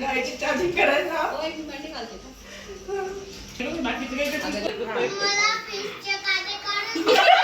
गायची चार्जिंग करायला.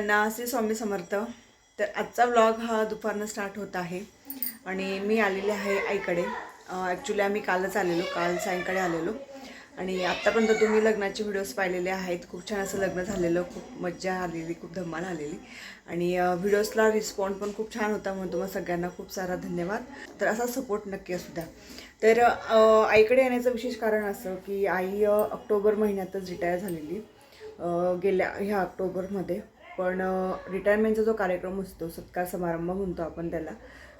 सगळ्यांना श्री स्वामी समर्थ. तर आजचा व्लॉग हा दुपारनं स्टार्ट होत आहे. आणि मी आलेले आहे आईकडे. ॲक्च्युली आम्ही कालच आलेलो. काल सायंकाळी आलेलो. आणि आत्तापर्यंत तुम्ही लग्नाचे व्हिडिओज पाहिलेले आहेत. खूप छान असं लग्न झालेलं. खूप मज्जा आलेली. खूप धमाल आलेली. आणि व्हिडिओजला रिस्पॉन्ड पण खूप छान होता. म्हणून तुम्हाला सगळ्यांना खूप सारा धन्यवाद. तर असा सपोर्ट नक्की असू द्या. तर आईकडे येण्याचं विशेष कारण असं की आई ऑक्टोबर महिन्यातच रिटायर झालेली. गेल्या ह्या ऑक्टोबरमध्ये. पण रिटायरमेंटचा जो कार्यक्रम असतो सत्कार समारंभ म्हणतो आपण त्याला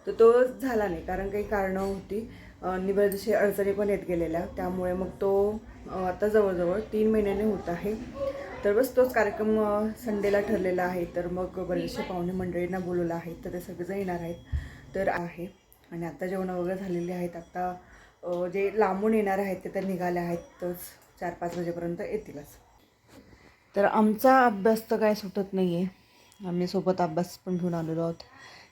तर तो झाला नाही. कारण काही कारणं होती. आणि अडचणी पण येत गेलेल्या. त्यामुळे मग तो आता जवळजवळ तीन महिन्याने होत आहे. तर बस तोच कार्यक्रम संडेला ठरलेला आहे. तर मग बरेचसे पाहुणे मंडळींना बोलवलं आहे. तर ते सगळेजण येणार आहेत. तर आहे. आणि आता जेवणं वगैरे झालेली आहेत. आत्ता जे लांबून येणार आहेत ते तर निघाले आहेत. तर चार पाच वाजेपर्यंत येतीलच. तर आमचा अभ्यास तर काय सुटत नाही आहे आम्ही सोबत अभ्यास पण घेऊन आलेलो आहोत.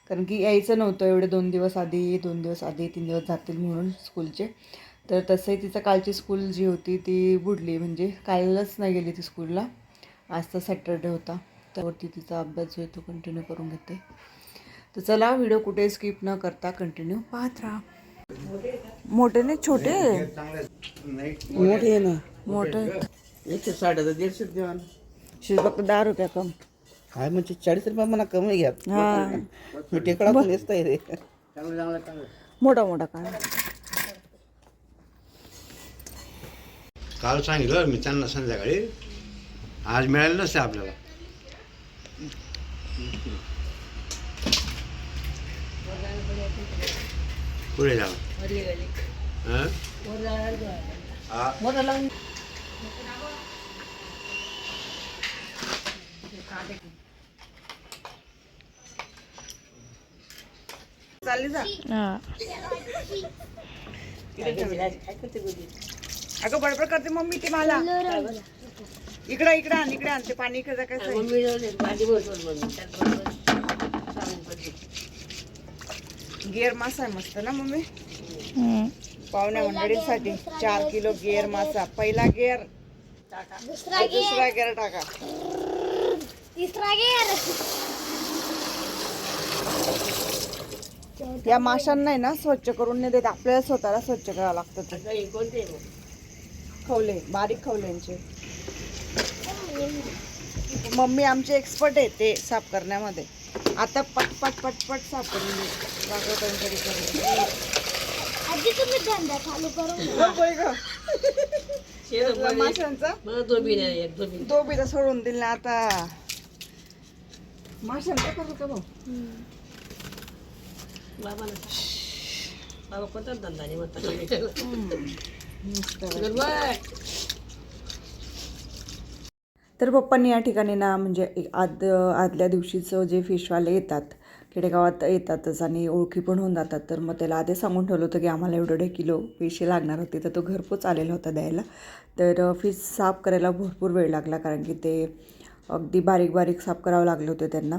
कारण की यायचं नव्हतं एवढे दोन दिवस आधी दोन दिवस आधी तीन दिवस जातील म्हणून स्कूलचे. तर तसंही तिचं कालची स्कूल जी होती ती बुडली. म्हणजे कालच नाही गेली ती स्कूलला. आज तर सॅटरडे होता. त्यावरती तिचा अभ्यास जो आहे तो कंटिन्यू करून घेते. तर चला व्हिडिओ कुठे स्किप न करता कंटिन्यू पाहत राहा. मोठे नाही छोटे मोठे ना? मोठे. एकशे साठ हजार दीडशे देवा. शिज फक्त दहा रुपया कम. काय म्हणजे चाळीस रुपये मला कमी घ्या. हा. मी टेकडा पण येत आहे रे मोठा मोठा काय काल सांगितलं मी त्यांना संध्याकाळी. आज मिळालं नसते आपल्याला. पुढे जा. हं? हा. चालली जा अगं बडबड करते मम्मी ते मला. इकडं इकडं आण इकडे आणते पाणी इकडे काय गिअर मासा आहे मस्त ना मम्मी? पाहुण्या मंडळींसाठी चार किलो गिअर मासा. पहिला गिअर दुसरा दुसरा गिअर टाका. तिसरा या माशांना ना स्वच्छ करून नाही देत. आपल्याला स्वतःला स्वच्छ करावं लागतं ते. खवले बारीक खवल्यांचे. मम्मी आमची एक्सपर्ट आहे ते साफ करण्यामध्ये. आता पट पट पट पट साफ करून काहीतरी करून. आधी तुम्ही धंदा चालू करून घ्या. बघ बाई गं. कसला माशांचा. तर सोडून दिल ना आता. माशांचा करू का भाऊ? तर पप्पांनी या ठिकाणी ना म्हणजे एक आद आदल्या दिवशीचं जे फिशवाले येतात खेडेगावात येतातच आणि ओळखी पण होऊन जातात तर मग त्याला आधी सांगून ठेवलं होतं की आम्हाला एवढे एवढे किलो फिश लागणार होते तर तो घरपोच आलेला होता द्यायला. तर फिश साफ करायला भरपूर वेळ लागला कारण की ते अगदी बारीक बारीक साफ करावं लागले होते त्यांना.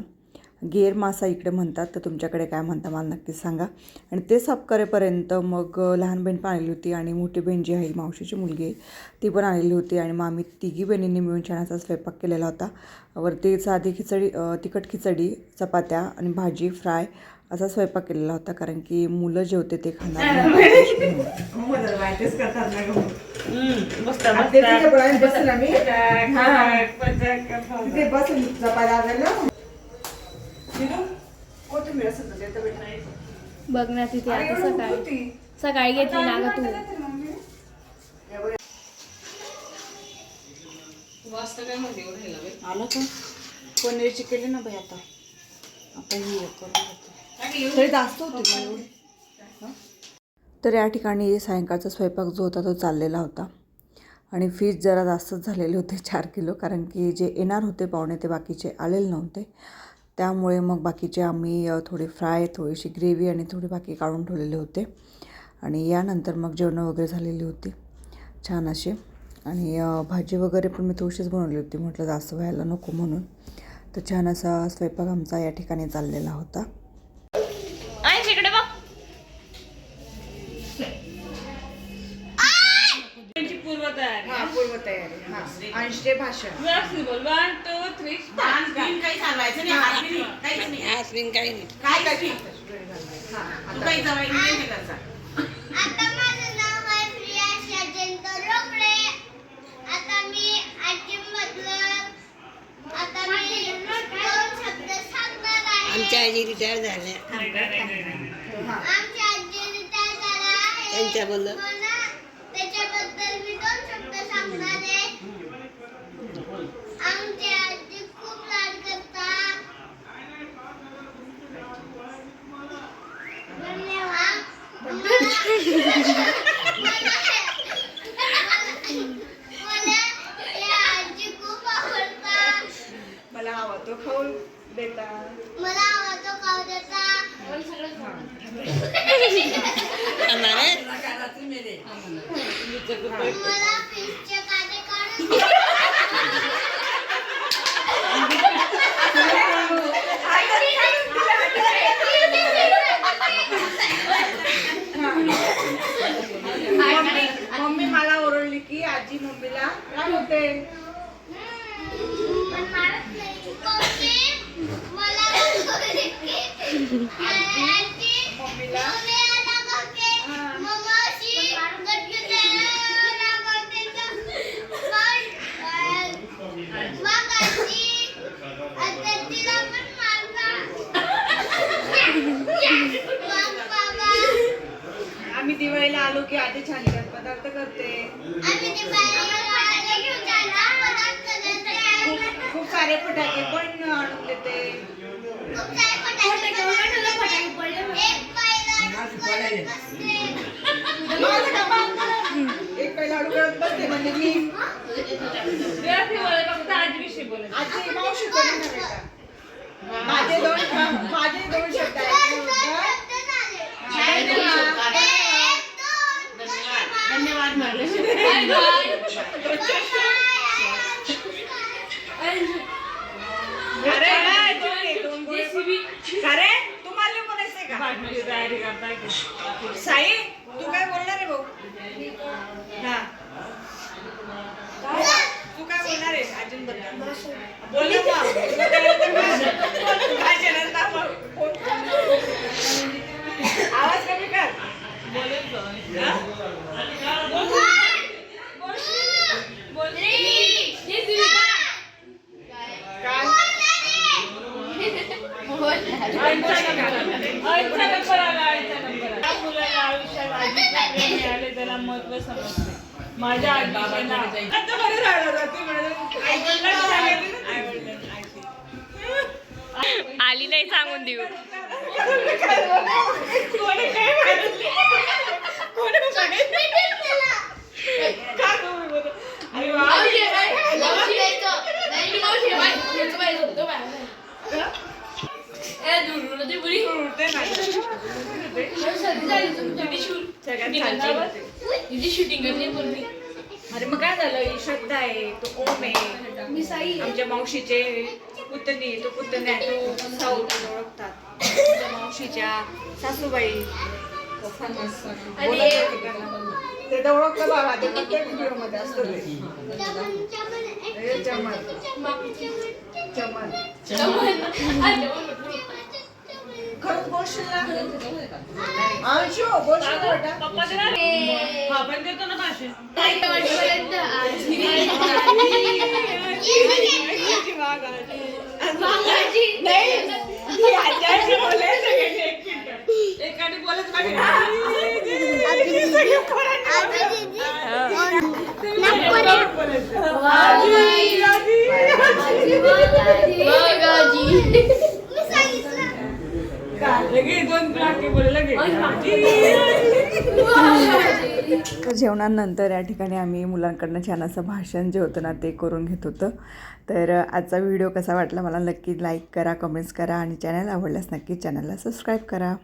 गेर मासा इकडे म्हणतात तर तुमच्याकडे काय म्हणता मला नक्कीच सांगा. आणि ते साफ करेपर्यंत मग लहान बहीण पण आलेली होती आणि मोठी बहीण जी आहे मावशीची मुलगी आहे ती पण आलेली होती आणि मग आम्ही तिघी बहिणींनी मिळून छान स्वयंपाक केलेला होता. वरती साधी खिचडी तिखट खिचडी चपात्या आणि भाजी फ्राय असा स्वयंपाक केलेला होता. कारण की मुलं जे होते ते खाणार नाही. तिथे बसून. शिरू, कोथिंबीर असं. बघ ना तिथे आता सकाळी. सकाळी घेतली ना ग तू आलं का पनीरची केली ना बाई आता आता ही हे करून घेते. तरी जास्त होती एवढी? तर या ठिकाणी सायंकाळचा स्वयंपाक जो होता तो चाललेला होता. आणि फीज जरा जास्तच झालेले होते चार किलो कारण की जे येणार होते पाहुणे ते बाकीचे आलेले नव्हते. त्यामुळे मग बाकीचे आम्ही थोडी थोडे फ्राय थोडीशी ग्रेव्ही आणि थोडी बाकी काढून ठेवलेले होते. आणि यानंतर मग जेवणं वगैरे झालेली होती छान असे. आणि भाजी वगैरे पण मी थोडीशीच बनवली होती म्हटलं जास्त व्हायला नको म्हणून. तर छान असा स्वयंपाक आमचा या ठिकाणी चाललेला होता. हां पूर्वतयारी हां. अंशचे भाषण. बोल वन टू थ्री काही सांगायचं नाही. काहीच काही नाही. काय काही तू काही जवळ नाही करायचा आता माझं नाव आहे प्रिया षडयंत्र रोकडे. आता मी आजी मधलं आता मी दोन शब्द सांगणार आहे. आमच्या आजी रिटायर झाल्या आमची आजी रिटायर झाला आहे. त्यांच्याबद्दल? मला त्याच्याबद्दल मी दोन शब्द सांगणार आहे आमची आजी खूप लाड करतात धन्यवाद मला या आजी खूप आवडतात मला हवा तो खाऊ देता मला आवडतो खाऊ देता मला फिशचे काटे काढून मम्मी मम्मी मला ओरडली की आजी मम्मीला काय होते पण मारत नाही. कोकी, मला बोलली की, आजी, मम्मीला तुम्ही आला कोकी. मम्मा अशी गट्टू द्यायला रागवते तर, पण, अं, मग आजी, आता तिला पण मारला. मग बाबा, आम्ही दिवाळीला आलो की आधी छान छान पदार्थ करते आम्ही ते बाहेर आले घेऊन जायला मदत करते. खूप सारे फटाके पण फटाके बनवले. एक पहिला बसते. म्हणजे मी. आजी मावशी माझे दोन शब्द आहेत दोन शब्द झाले. धन्यवाद. एक, दोन, धन्यवाद म्हटलं बाय बाय अरे काय दोन आहे, दोन गोळे पण- अरे तुम्हाला बोलायचंय का भाषणाची तयारी करताय की साई तू काय बोलणार आहे भाऊ हा तू काय बोलणार आहे अजूनबद्दल बोल ना मग. तुला काय येतं का? काय चॅनल नाव मग? कोण- आवाज कमी कर हा? काय आईचा नंबर आला आईचा नंबर आला त्या मुलाला आयुष्यात आजीचं प्रेम मिळाले त्याला महत्त्व समजते माझ्या नाव. आता बरं राहिलं ना तू म्हणाली, आई-वडिलांनी सांगितलं ना, आई-वडिलांनी, आई. आली नाही सांगून देऊ? अरे अरे मग काय झालं? ही श्रद्धा आहे तो ओम आहे. आमच्या मावशीचे पुतणी तो पुतण्या तो साऊथ ओळखतात. आमच्या मावशीच्या सासूबाई. ते तर ओळखतं बाबा ते प्रत्येक असतं ते. चमन. चमन. चमन. खरंच बोलशील ना? अंशू बोलशील ना बेटा पप्पा देणार हा. पण देतो ना भाषण. आजी वाघ, आजी. नाही, ही आजी अशी बोलले सगळ्यांनी एक मिनिटं. एकाने बोलत बाकी आजी सगळे पोरांनी आजी, आजी. मी सांगितलं. लगे दोन लाख बोले लगे तर जेवणानंतर या ठिकाणी आम्ही मुलांकडनं छान असं भाषण जे होतं ना ते करून घेत होतं. तर आजचा व्हिडिओ कसा वाटला मला नक्की लाईक करा कमेंट्स करा आणि चॅनल आवडल्यास नक्की चॅनलला सबस्क्राईब करा.